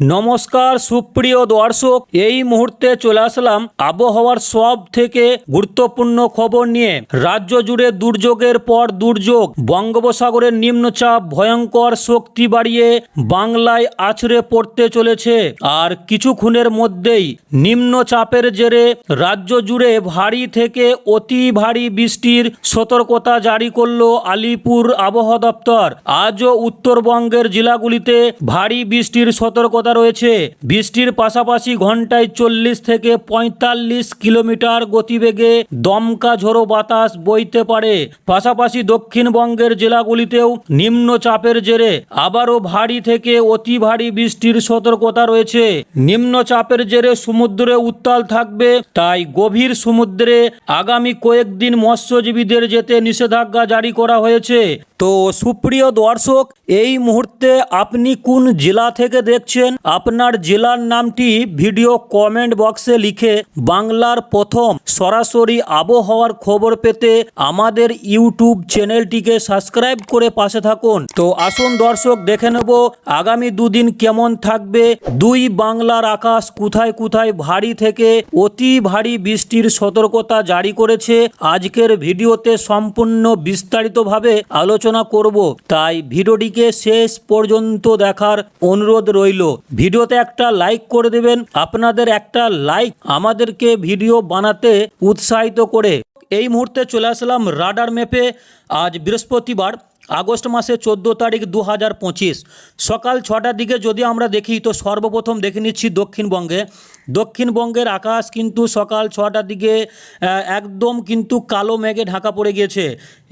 নমস্কার, সুপ্রিয় দর্শক। এই মুহূর্তে চলে আসলাম আবহাওয়ার সব থেকে গুরুত্বপূর্ণ খবর নিয়ে। রাজ্য জুড়ে দুর্যোগের পর দুর্যোগ, বঙ্গোপসাগরের নিম্নচাপ, ভয়ঙ্কর শক্তি বাড়িয়ে বাংলায় আছড়ে পড়তে চলেছে। আর কিছুক্ষণের মধ্যেই নিম্নচাপের জেরে রাজ্য জুড়ে ভারী থেকে অতি ভারী বৃষ্টির সতর্কতা জারি করল আলিপুর আবহাওয়া দপ্তর। আজও উত্তরবঙ্গের জেলাগুলিতে ভারী বৃষ্টির সতর্কতা রয়েছে। বৃষ্টির পাশাপাশি ঘন্টায় চল্লিশ থেকে পঁয়তাল্লিশ কিলোমিটার গতিবেগে দমকা ঝোড়ো বাতাস বইতে পারে। পাশাপাশি দক্ষিণবঙ্গের জেলাগুলিতেও নিম্নচাপের জেরে আবারও ভারী থেকে অতি ভারী বৃষ্টির সতর্কতা রয়েছে। নিম্নচাপের জেরে সমুদ্রে উত্তাল থাকবে, তাই গভীর সমুদ্রে আগামী কয়েকদিন মৎস্যজীবীদের যেতে নিষেধাজ্ঞা জারি করা হয়েছে। তো সুপ্রিয় দর্শক, এই মুহূর্তে আপনি কোন জেলা থেকে দেখছেন? আপনার জেলার নামটি ভিডিও কমেন্ট বক্সে লিখে বাংলার প্রথম সরাসরি আবহাওয়ার খবর পেতে আমাদের ইউটিউব চ্যানেলটিকে সাবস্ক্রাইব করে পাশে থাকুন। তো আসুন দর্শক, দেখে নেব আগামী দুদিন কেমন থাকবে। দুই বাংলার আকাশ কোথায় কোথায় ভারী থেকে অতি ভারী বৃষ্টির সতর্কতা জারি করেছে। আজকের ভিডিওতে সম্পূর্ণ বিস্তারিতভাবে আলোচনা করব, তাই ভিডিওটিকে শেষ পর্যন্ত দেখার অনুরোধ রইল। ভিডিওতে একটা লাইক করে দেবেন, আপনাদের একটা লাইক আমাদেরকে ভিডিও বানাতে উৎসাহিত করে। এই মুহূর্তে চলে আসলাম রাডার ম্যাপে, আজ বৃহস্পতিবার। আগস্ট মাসে চোদ্দ তারিখ দু হাজার পঁচিশ। সকাল ছটার দিকে যদি আমরা দেখি, তো সর্বপ্রথম দেখে নিচ্ছি দক্ষিণবঙ্গে। দক্ষিণবঙ্গের আকাশ কিন্তু সকাল ছটার দিকে একদম কিন্তু কালো মেঘে ঢাকা পড়ে গিয়েছে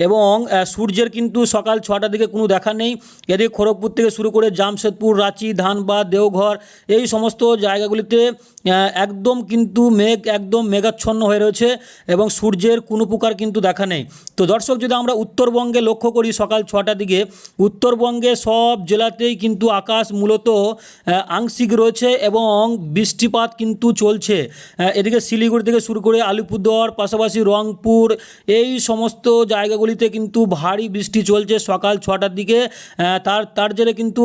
এবং সূর্যের কিন্তু সকাল ছটার দিকে কোনো দেখা নেই। এদিকে খড়গপুর থেকে শুরু করে জামশেদপুর, রাঁচি, ধানবাদ, দেওঘর, এই সমস্ত জায়গাগুলিতে একদম কিন্তু মেঘ, একদম মেঘাচ্ছন্ন হয়ে রয়েছে এবং সূর্যের কোনো প্রকার কিন্তু দেখা নেই। তো দর্শক, যদি আমরা উত্তরবঙ্গে লক্ষ্য করি, সকাল ছটার দিকে উত্তরবঙ্গে সব জেলাতেই কিন্তু আকাশ মূলত আংশিক রয়েছে এবং বৃষ্টিপাত কিন্তু চলছে। এদিকে শিলিগুড়ি থেকে শুরু করে আলিপুরদুয়ার, পাশাপাশি রংপুর, এই সমস্ত জায়গাগুলিতে কিন্তু ভারী বৃষ্টি চলছে সকাল ছটার দিকে। তার তার জেরে কিন্তু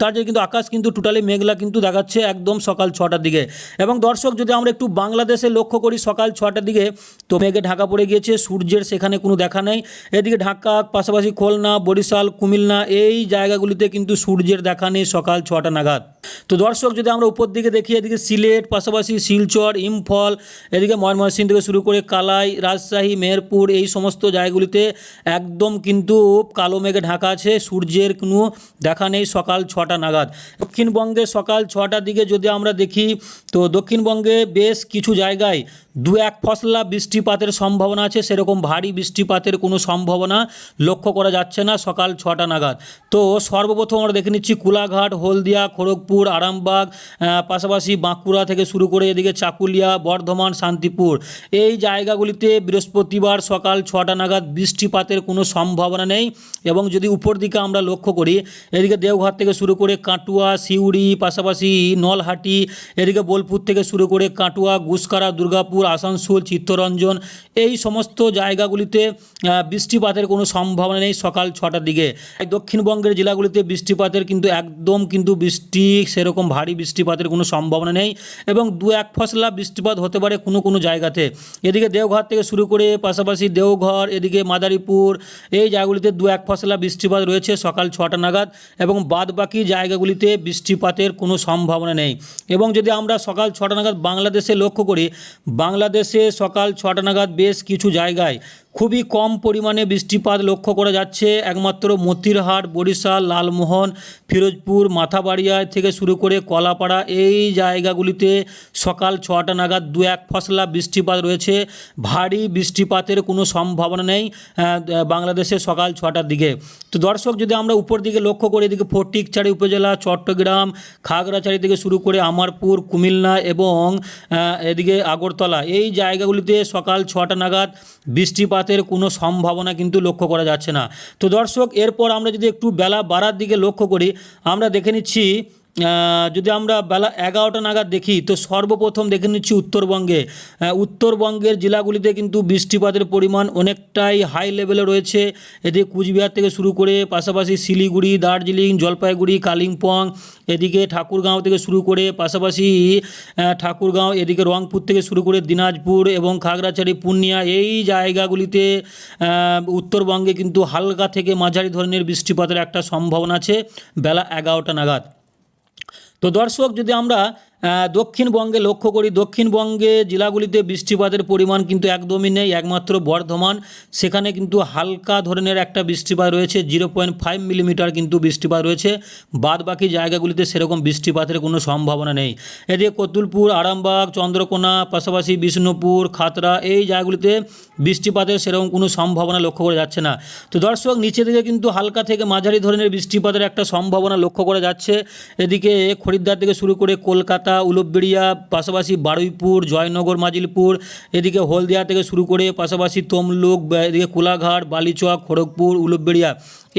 তার জেরে কিন্তু আকাশ কিন্তু টোটালি মেঘলা কিন্তু দেখাচ্ছে একদম সকাল ছটার দিকে। এবং দর্শক, যদি আমরা একটু বাংলাদেশে লক্ষ্য করি সকাল ছটার দিকে, তো মেঘে ঢাকা পড়ে গিয়েছে, সূর্যের সেখানে কোনো দেখা নেই। এদিকে ঢাকা, পাশাপাশি খুলনা বরিশাল, কুমিল্লা এই জায়গাগুলিতে কিন্তু সূর্যের দেখা নেই সকাল ছটা নাগাদ। তো দর্শক, যদি আমরা উপর দিকে দেখি, এদিকে সিলেট, পাশাপাশি শিলচর, ইম্ফল, এদিকে ময়মনসিংহ থেকে শুরু করে কালাই, রাজশাহী, মেহেরপুর এই সমস্ত জায়গাগুলিতে একদম কিন্তু কালো মেঘে ঢাকা আছে। সূর্যের কোনো দেখা নেই সকাল ছটা নাগাদ। দক্ষিণবঙ্গে সকাল ছটার দিকে যদি আমরা দেখি, তো দক্ষিণবঙ্গে বেশ কিছু জায়গায় দু এক ফসলা বৃষ্টিপাতের সম্ভাবনা আছে। সেরকম ভারী বৃষ্টিপাতের কোনো সম্ভাবনা লক্ষ্য করা যাচ্ছে না সকাল ছটা নাগাদ। তো সর্বপ্রথম আমরা দেখে নিচ্ছি কুলাঘাট, হলদিয়া, খড়গপুর, আরামবাগ পাশাপাশি বাঁকুড়া থেকে শুরু করে এদিকে চাকুলিয়া, বর্ধমান, শান্তিপুর। এই জায়গাগুলিতে বৃহস্পতিবার সকাল ছটা নাগাদ বৃষ্টিপাতের কোনো সম্ভাবনা নেই এবং যদি উপর দিকে আমরা লক্ষ্য করি, এদিকে দেওঘর থেকে শুরু করে কাটুয়া, সিউড়ি, পাশাপাশি নলহাটি, এদিকে বোলপুর থেকে শুরু করে কাটুয়া, গুসকারা, দুর্গাপুর, আসানসোল, চিত্তরঞ্জন এই সমস্ত জায়গাগুলিতে বৃষ্টিপাতের কোনো সম্ভাবনা নেই সকাল ছটার দিকে। দক্ষিণবঙ্গের জেলাগুলিতে বৃষ্টিপাতের কিন্তু একদম কিন্তু বৃষ্টি, সেরকম ভারী বৃষ্টিপাতের কোনো সম্ভাবনা নেই এবং দু এক ফসলা বৃষ্টিপাত হতে পারে কোনো কোনো জায়গাতে। এদিকে দেওঘর থেকে শুরু করে পাশাপাশি দেওঘর, এদিকে মাদারীপুর, এই জায়গাগুলিতে দু এক ফসলা বৃষ্টিপাত রয়েছে সকাল ছটা নাগাদ এবং বাদ বাকি জায়গাগুলিতে বৃষ্টিপাতের কোনো সম্ভাবনা নেই। এবং যদি আমরা সকাল ছটা নাগাদ বাংলাদেশে লক্ষ্য করি, বাংলাদেশে সকাল ছটা নাগাদ বেশ কিছু জায়গায় খুবই কম পরিমাণে বৃষ্টিপাত লক্ষ্য করা যাচ্ছে। একমাত্র মতিরহাট, বরিশাল, লালমোহন, ফিরোজপুর, মাথাবাড়িয়া থেকে শুরু করে কলাপাড়া এই জায়গাগুলিতে সকাল ছটা নাগাদ দু এক ফসলা বৃষ্টিপাত রয়েছে। ভারী বৃষ্টিপাতের কোনো সম্ভাবনা নেই বাংলাদেশে সকাল ছটার দিকে। তো দর্শক, যদি আমরা উপর দিকে লক্ষ্য করি, এদিকে ফটিকচারি উপজেলা, চট্টগ্রাম, খাগড়াছড়ি থেকে শুরু করে আমারপুর, কুমিল্লা এবং এদিকে আগরতলা, এই জায়গাগুলিতে সকাল ছটা নাগাদ বৃষ্টিপাতের কোনো সম্ভাবনা কিন্তু লক্ষ্য করা যাচ্ছে না। তো দর্শক, এরপর আমরা যদি একটু বেলা বাড়ার দিকে লক্ষ্য করি, আমরা দেখে নিচ্ছি যদি আমরা বেলা এগারোটা নাগাদ দেখি, তো সর্বপ্রথম দেখে নিচ্ছি উত্তরবঙ্গে। উত্তরবঙ্গের জেলাগুলিতে কিন্তু বৃষ্টিপাতের পরিমাণ অনেকটাই হাই লেভেলে রয়েছে। এদিকে কুচবিহার থেকে শুরু করে পাশাপাশি শিলিগুড়ি, দার্জিলিং, জলপাইগুড়ি, কালিম্পং, এদিকে ঠাকুরগাঁও থেকে শুরু করে পাশাপাশি ঠাকুরগাঁও, এদিকে রংপুর থেকে শুরু করে দিনাজপুর এবং খাগড়াছড়ি পূর্ণিয়া এই জায়গাগুলিতে উত্তরবঙ্গে কিন্তু হালকা থেকে মাঝারি ধরনের বৃষ্টিপাতের একটা সম্ভাবনা আছে বেলা এগারোটা নাগাদ। তো দর্শক যদি আমরা দক্ষিণবঙ্গে লক্ষ্য করি, দক্ষিণবঙ্গে জেলাগুলিতে বৃষ্টিপাতের পরিমাণ কিন্তু একদমই নেই, একমাত্র বর্ধমান। সেখানে কিন্তু হালকা ধরনের একটা বৃষ্টিপাত রয়েছে, জিরো পয়েন্ট ফাইভ মিলিমিটার কিন্তু বৃষ্টিপাত রয়েছে। বাদ বাকি জায়গাগুলিতে সেরকম বৃষ্টিপাতের কোনো সম্ভাবনা নেই। এদিকে কতুলপুর, আরামবাগ, চন্দ্রকোনা, পাশাপাশি বিষ্ণুপুর, খাতড়া এই জায়গাগুলিতে বৃষ্টিপাতের সেরকম কোনো সম্ভাবনা লক্ষ্য করা যাচ্ছে না। তো দর্শক, নিচে থেকে কিন্তু হালকা থেকে মাঝারি ধরনের বৃষ্টিপাতের একটা সম্ভাবনা লক্ষ্য করা যাচ্ছে। এদিকে খরিদ্দার থেকে শুরু করে কলকাতা উলুবেড়িয়া, পাশাপাশি বারুইপুর, জয়নগর, মাজিলপুর, এদিকে হলদিয়া থেকে শুরু করে পাশাপাশি তমলুক এদিকে কোলাঘাট, বালিচক, খড়গপুর, উলুবেড়িয়া।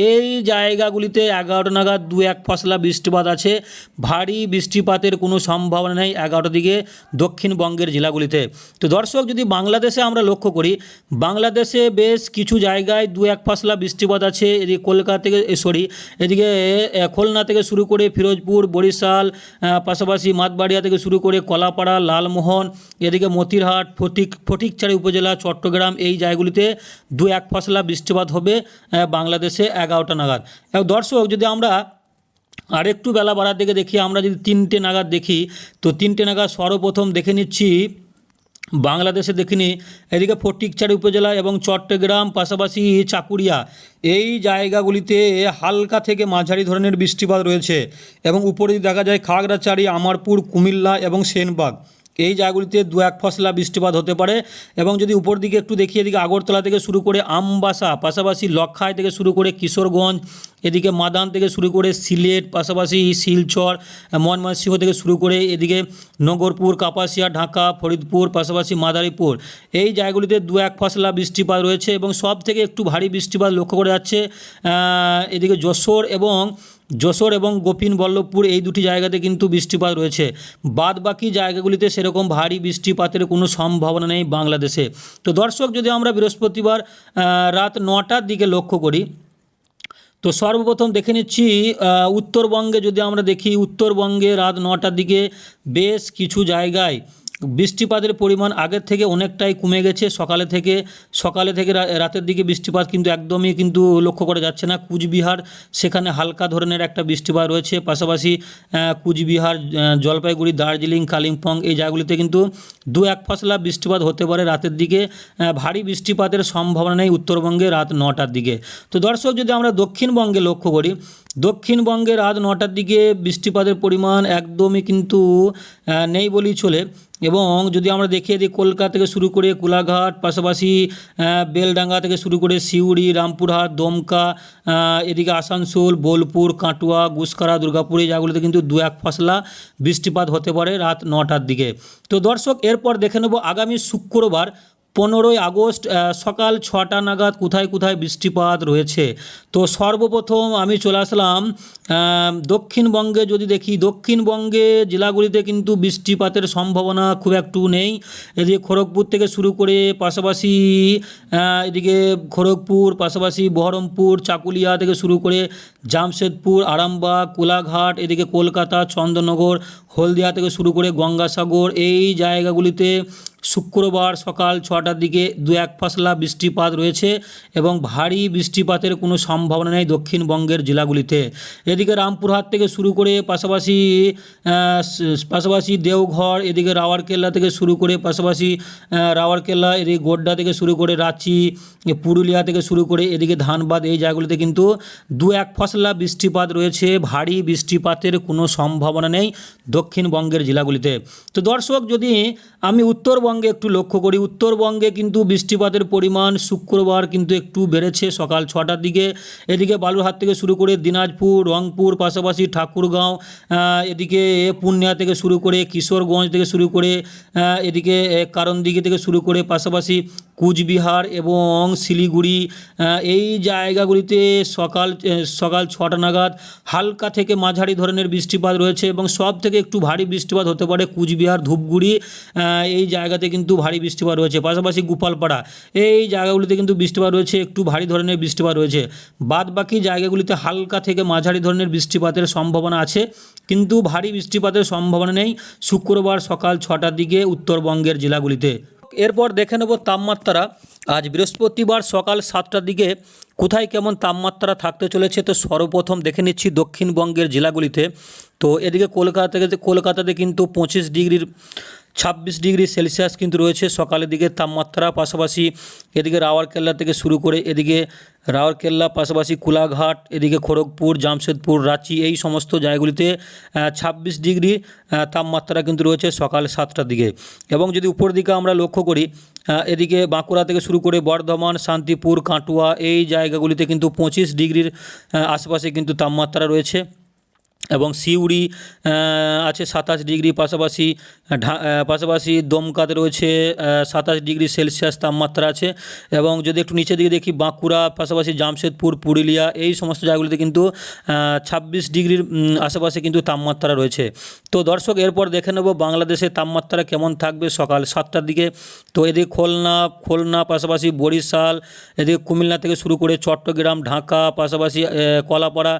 এই জায়গাগুলিতে এগারোটা নাগাদ দু এক ফসলা বৃষ্টিপাত আছে। ভারী বৃষ্টিপাতের কোনো সম্ভাবনা নেই এগারোটার দিকে দক্ষিণবঙ্গের জেলাগুলিতে। তো দর্শক, যদি বাংলাদেশে আমরা লক্ষ্য করি, বাংলাদেশে বেশ কিছু জায়গায় দু এক ফসলা বৃষ্টিপাত আছে। এদিকে কলকাতা থেকে সরি, এদিকে খুলনা থেকে শুরু করে ফিরোজপুর, বরিশাল পাশাপাশি পাশাপাশি মাতবাড়িয়া থেকে শুরু করে কলাপাড়া, লালমোহন, এদিকে মতিরহাট, ফটিক, ফটিকছাড়ি উপজেলা, চট্টগ্রাম এই জায়গাগুলিতে দু এক ফসলা বৃষ্টিপাত হবে বাংলাদেশে এগারোটা নাগাদ। দর্শক, যদি আমরা আর একটু বেলা বাড়ার দিকে দেখি, আমরা যদি তিনটে নাগাদ দেখি, তো তিনটে নাগাদ সর্বপ্রথম দেখে নিচ্ছি বাংলাদেশে দেখিনি। এদিকে ফটিকচারি উপজেলা এবং চট্টগ্রাম, পাশাপাশি চাকুরিয়া, এই জায়গাগুলিতে হালকা থেকে মাঝারি ধরনের বৃষ্টিপাত রয়েছে। এবং উপরে দেখা যায় খাগড়াচাড়ি আমারপুর, কুমিল্লা এবং সেনবাগ। এই জায়গাগুলিতে দু এক ফসলা বৃষ্টিপাত হতে পারে এবং যদি উপর দিকে একটু দেখি এদিকে আগরতলা থেকে শুরু করে আমবাসা, পাশাপাশি লক্ষাই থেকে শুরু করে কিশোরগঞ্জ, এদিকে মাদান থেকে শুরু করে সিলেট, পাশাপাশি শিলচর, ময়মনসিংহ থেকে শুরু করে এদিকে নগরপুর, কাপাসিয়া, ঢাকা, ফরিদপুর, পাশাপাশি মাদারীপুর। এই জায়গাগুলিতে দু এক ফসলা বৃষ্টিপাত রয়েছে এবং সব থেকে একটু ভারী বৃষ্টিপাত লক্ষ্য করা যাচ্ছে এদিকে যশোর এবং যশোর এবং গোপিন বল্লভপুর এই দুটি জায়গাতে কিন্তু বৃষ্টিপাত রয়েছে। বাদ বাকি জায়গাগুলিতে সেরকম ভারী বৃষ্টিপাতের কোনো সম্ভাবনা নেই বাংলাদেশে। তো দর্শক, যদি আমরা বৃহস্পতিবার রাত নটার দিকে লক্ষ্য করি, তো সর্বপ্রথম দেখে নিচ্ছি উত্তরবঙ্গে যদি আমরা দেখি, উত্তরবঙ্গে রাত নটার দিকে বেশ কিছু জায়গায় বৃষ্টিপাতের পরিমাণ আগের থেকে অনেকটাই কমে গেছে। সকালে থেকে সকালে থেকে রাতের দিকে বৃষ্টিপাত কিন্তু একদমই কিন্তু লক্ষ্য করা যাচ্ছে না। কুচবিহার, সেখানে হালকা ধরনের একটা বৃষ্টিপাত রয়েছে। পাশাপাশি কুচবিহার জলপাইগুড়ি, দার্জিলিং, কালিম্পং এই জায়গাগুলিতে কিন্তু দু এক ফসলা বৃষ্টিপাত হতে পারে রাতের দিকে। ভারী বৃষ্টিপাতের সম্ভাবনা নেই উত্তরবঙ্গে রাত নটার দিকে। তো দর্শক, যদি আমরা দক্ষিণবঙ্গে লক্ষ্য করি, দক্ষিণবঙ্গে রাত নটার দিকে বৃষ্টিপাতের পরিমাণ একদমই কিন্তু নেই বলেই চলে। এবং যদি আমরা দেখি দিই কলকাতা থেকে শুরু করে কোলাঘাট পাশাপাশি বেলডাঙ্গা থেকে শুরু করে সিউড়ি, রামপুরহাট, দমকা এদিকে আসানসোল, বোলপুর, কাটুয়া, গুসকারা, দুর্গাপুর এই জায়গাগুলোতে কিন্তু দু এক ফসলা বৃষ্টিপাত হতে পারে রাত নটার দিকে। তো দর্শক, এরপর দেখে নেব আগামী শুক্রবার পনেরোই আগস্ট সকাল ছটা নাগাদ কোথায় কোথায় বৃষ্টিপাত রয়েছে? তো সর্বপ্রথম আমি চলে আসলাম দক্ষিণবঙ্গে যদি দেখি, দক্ষিণবঙ্গে জেলাগুলিতে কিন্তু বৃষ্টিপাতের সম্ভাবনা খুব একটু নেই। এদিকে খড়গপুর থেকে শুরু করে পাশাপাশি এদিকে খড়গপুর, পাশাপাশি বহরমপুর, চাকুলিয়া থেকে শুরু করে জামশেদপুর, আরামবাগ, কোলাঘাট, এদিকে কলকাতা চন্দ্রনগর হলদিয়া থেকে শুরু করে গঙ্গাসাগর, এই জায়গাগুলিতে শুক্রবার সকাল ছটার দিকে দু এক ফসলা বৃষ্টিপাত রয়েছে এবং ভারী বৃষ্টিপাতের কোনো সম্ভাবনা নেই দক্ষিণবঙ্গের জেলাগুলিতে। এদিকে রামপুরহাট থেকে শুরু করে পাশাপাশি পাশাপাশি দেওঘর, এদিকে রাওয়ারকেল্লা থেকে শুরু করে পাশাপাশি রাওয়ারকেল্লা, এদিকে গোড্ডা থেকে শুরু করে রাঁচি, পুরুলিয়া থেকে শুরু করে এদিকে ধানবাদ, এই জায়গাগুলিতে কিন্তু দু এক ফসলা বৃষ্টিপাত রয়েছে। ভারী বৃষ্টিপাতের কোনো সম্ভাবনা নেই দক্ষিণবঙ্গের জেলাগুলিতে। তো দর্শক, যদি আমি উত্তরবঙ্গে একটু লক্ষ্য করি, উত্তরবঙ্গে কিন্তু বৃষ্টিপাতের পরিমাণ শুক্রবার কিন্তু একটু বেড়েছে সকাল ছটার দিকে। এদিকে বালুরহাট থেকে শুরু করে দিনাজপুর, রংপুর, পাশাপাশি ঠাকুরগাঁও এদিকে পূর্ণিয়া থেকে শুরু করে কিশোরগঞ্জ থেকে শুরু করে এদিকে কারণ দিকে থেকে শুরু করে পাশাপাশি কুচবিহার এবং শিলিগুড়ি এই জায়গাগুলিতে সকাল সকাল ছটা নাগাদ হালকা থেকে মাঝারি ধরনের বৃষ্টিপাত রয়েছে এবং সব থেকে একটু ভারী বৃষ্টিপাত হতে পারে কুচবিহার, ধূপগুড়ি এই জায়গাতে কিন্তু ভারী বৃষ্টিপাত রয়েছে। পাশাপাশি গোপালপাড়া, এই জায়গাগুলিতে কিন্তু বৃষ্টিপাত রয়েছে, একটু ভারী ধরনের বৃষ্টিপাত রয়েছে। বাদ বাকি জায়গাগুলিতে হালকা থেকে মাঝারি ধরনের বৃষ্টিপাতের সম্ভাবনা আছে, কিন্তু ভারী বৃষ্টিপাতের সম্ভাবনা নেই। শুক্রবার সকাল ছটার দিকে উত্তরবঙ্গের জেলাগুলিতে। এরপর দেখে নেব তাপমাত্রা। আজ বৃহস্পতিবার সকাল সাতটার দিকে কোথায় কেমন তাপমাত্রা থাকতে চলেছে, তো সর্বপ্রথম দেখে নিচ্ছি দক্ষিণবঙ্গের জেলাগুলিতে। তো এদিকে কলকাতা থেকে কলকাতাতে কিন্তু পঁচিশ ডিগ্রির ছাব্বিশ ডিগ্রি সেলসিয়াস কিন্তু রয়েছে। সকালের দিকে তাপমাত্রা পাশাপাশি এদিকে রাওয়ারকেল্লা থেকে শুরু করে এদিকে রাওয়ারকেল্লা, পাশাপাশি কোলাঘাট, এদিকে খড়গপুর, জামশেদপুর, রাঁচি এই সমস্ত জায়গাগুলিতে ছাব্বিশ ডিগ্রি তাপমাত্রা কিন্তু রয়েছে সকাল সাতটার দিকে। এবং যদি উপর দিকে আমরা লক্ষ্য করি এদিকে বাঁকুড়া থেকে শুরু করে বর্ধমান, শান্তিপুর, কাটুয়া এই জায়গাগুলিতে কিন্তু পঁচিশ ডিগ্রির আশেপাশে কিন্তু তাপমাত্রা রয়েছে। এবং সিউড়ি আছে সাতাশ ডিগ্রি পাশাপাশি পাশাপাশি দমকাতে রয়েছে সাতাশ ডিগ্রি সেলসিয়াস তাপমাত্রা আছে এবং যদি একটু নিচের দিকে দেখি, বাঁকুড়া, পাশাপাশি জামশেদপুর, পুরুলিয়া, এই সমস্ত জায়গাগুলিতে কিন্তু ছাব্বিশ ডিগ্রির আশেপাশে কিন্তু তাপমাত্রা রয়েছে। তো দর্শক, এরপর দেখে নেব বাংলাদেশের তাপমাত্রা কেমন থাকবে সকাল সাতটার দিকে। তো এদিকে খুলনা খুলনা, পাশাপাশি বরিশাল, এদিকে কুমিল্লা থেকে শুরু করে চট্টগ্রাম, ঢাকা, পাশাপাশি কলাপাড়া,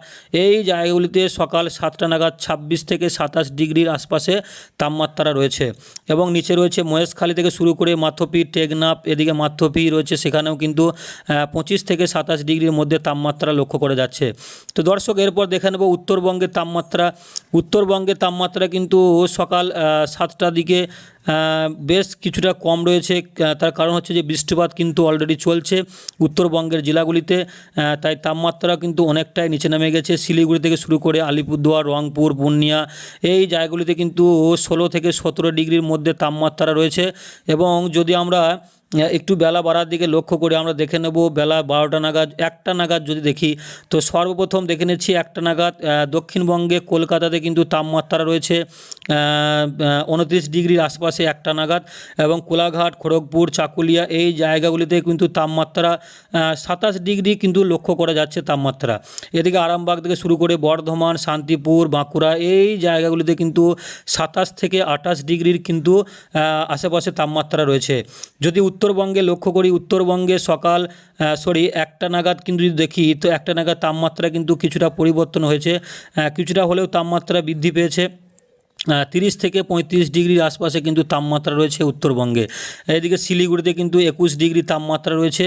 এই জায়গাগুলিতে সকাল সাতটা নাগাদ ছাব্বিশ থেকে সাতাশ ডিগ্রির আশপাশে তাপমাত্রা রয়েছে এবং নিচে রয়েছে মহেশখালী থেকে শুরু করে মাথপি, টেকনাফ, এদিকে মাথপি রয়েছে, সেখানেও কিন্তু পঁচিশ থেকে সাতাশ ডিগ্রির মধ্যে তাপমাত্রা লক্ষ্য করা যাচ্ছে। তো দর্শক, এরপর দেখে নেব উত্তরবঙ্গের তাপমাত্রা। উত্তরবঙ্গের তাপমাত্রা কিন্তু সকাল সাতটা দিকে বেশ কিছুটা কম রয়েছে। তার কারণ হচ্ছে যে বৃষ্টিপাত কিন্তু অলরেডি চলছে উত্তরবঙ্গের জেলাগুলিতে। তাই তাপমাত্রা কিন্তু অনেকটাই নিচে নেমে গেছে। শিলিগুড়ি থেকে শুরু করে আলিপুরদুয়ার, রংপুর পূর্ণিয়া এই জায়গাগুলিতে কিন্তু ষোলো থেকে সতেরো ডিগ্রির মধ্যে তাপমাত্রা রয়েছে। এবং যদি আমরা একটু বেলা বাড়ার দিকে লক্ষ্য করে আমরা দেখে নেব বেলা বারোটা নাগাদ, একটা নাগাদ যদি দেখি, তো সর্বপ্রথম দেখে নিচ্ছি একটা নাগাদ দক্ষিণবঙ্গে কলকাতাতে কিন্তু তাপমাত্রা রয়েছে উনত্রিশ ডিগ্রির আশপাশে একটা নাগাদ এবং কোলাঘাট, খড়গপুর, চাকুলিয়া এই জায়গাগুলিতে কিন্তু তাপমাত্রা সাতাশ ডিগ্রি কিন্তু লক্ষ্য করা যাচ্ছে তাপমাত্রা। এদিকে আরামবাগ থেকে শুরু করে বর্ধমান, শান্তিপুর, বাঁকুড়া এই জায়গাগুলিতে কিন্তু সাতাশ থেকে আঠাশ ডিগ্রির কিন্তু আশেপাশে তাপমাত্রা রয়েছে। যদি উত্তরবঙ্গে লক্ষ্য করি, উত্তরবঙ্গে সকাল সরি একটা নাগাদ কিন্তু যদি দেখি, তো একটা নাগাদ তাপমাত্রা কিন্তু কিছুটা পরিবর্তন হয়েছে। কিছুটা হলেও তাপমাত্রা বৃদ্ধি পেয়েছে। তিরিশ থেকে পঁয়ত্রিশ ডিগ্রির আশপাশে কিন্তু তাপমাত্রা রয়েছে উত্তরবঙ্গে। এদিকে শিলিগুড়িতে কিন্তু একুশ ডিগ্রি তাপমাত্রা রয়েছে।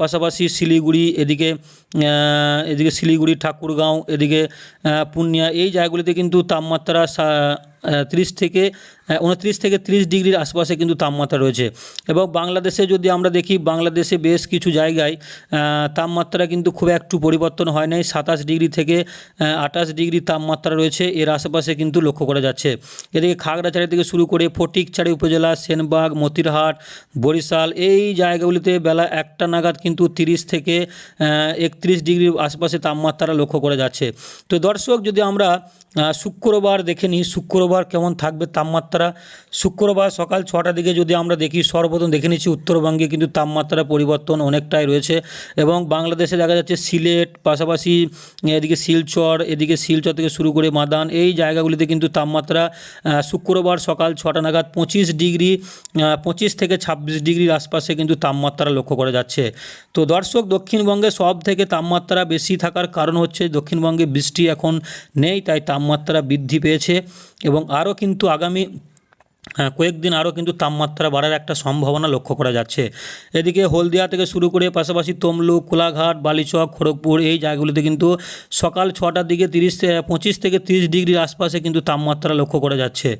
পাশাপাশি শিলিগুড়ি, এদিকে এদিকে শিলিগুড়ি, ঠাকুরগাঁও, এদিকে পূর্ণিয়া এই জায়গাগুলিতে কিন্তু তাপমাত্রা তিরিশ থেকে উনত্রিশ থেকে তিরিশ ডিগ্রির আশপাশে কিন্তু তাপমাত্রা রয়েছে। এবং বাংলাদেশে যদি আমরা দেখি, বাংলাদেশে বেশ কিছু জায়গায় তাপমাত্রা কিন্তু খুব একটু পরিবর্তন হয় নাই। সাতাশ ডিগ্রি থেকে আঠাশ ডিগ্রি তাপমাত্রা রয়েছে। এর আশেপাশে কিন্তু লক্ষ্য করা যাচ্ছে। এদিকে খাগড়াছড়ি থেকে শুরু করে ফটিকছড়ি উপজেলা, সেনবাগ, মতিরহাট, বরিশাল, এই জায়গাগুলিতে বেলা একটা নাগাদ কিন্তু তিরিশ থেকে একত্রিশ ডিগ্রির আশপাশে তাপমাত্রা লক্ষ্য করা যাচ্ছে। তো দর্শক, যদি আমরা শুক্রবার দেখে নিই, শুক্রবার কেমন থাকবে তাপমাত্রা? শুক্রবার সকাল ছটার দিকে যদি আমরা দেখি, সর্বপ্রথম দেখে নিচ্ছি উত্তরবঙ্গে কিন্তু তাপমাত্রা পরিবর্তন অনেকটাই রয়েছে এবং বাংলাদেশে দেখা যাচ্ছে সিলেট, পাশাপাশি এদিকে শিলচর এদিকে শিলচর থেকে শুরু করে মাদান, এই জায়গাগুলিতে কিন্তু তাপমাত্রা শুক্রবার সকাল ছটা নাগাদ পঁচিশ ডিগ্রি পঁচিশ থেকে ছাব্বিশ ডিগ্রির আশপাশে কিন্তু তাপমাত্রা লক্ষ্য করা যাচ্ছে। তো দর্শক, দক্ষিণবঙ্গে সব থেকে তাপমাত্রা বেশি থাকার কারণ হচ্ছে দক্ষিণবঙ্গে বৃষ্টি এখন নেই, তাই তাপমাত্রা বৃদ্ধি পেয়েছে এবং আরও কিন্তু আগামী হ্যাঁ, কয়েকদিন আরও কিন্তু তাপমাত্রা বাড়ার একটা সম্ভাবনা লক্ষ্য করা যাচ্ছে। এদিকে হলদিয়া থেকে শুরু করে পাশাপাশি তমলুক কোলাঘাট বালিচক খড়গপুর এই জায়গাগুলিতে কিন্তু সকাল ছটার দিকে তিরিশ পঁচিশ থেকে তিরিশ ডিগ্রির আশপাশে কিন্তু তাপমাত্রা লক্ষ্য করা যাচ্ছে।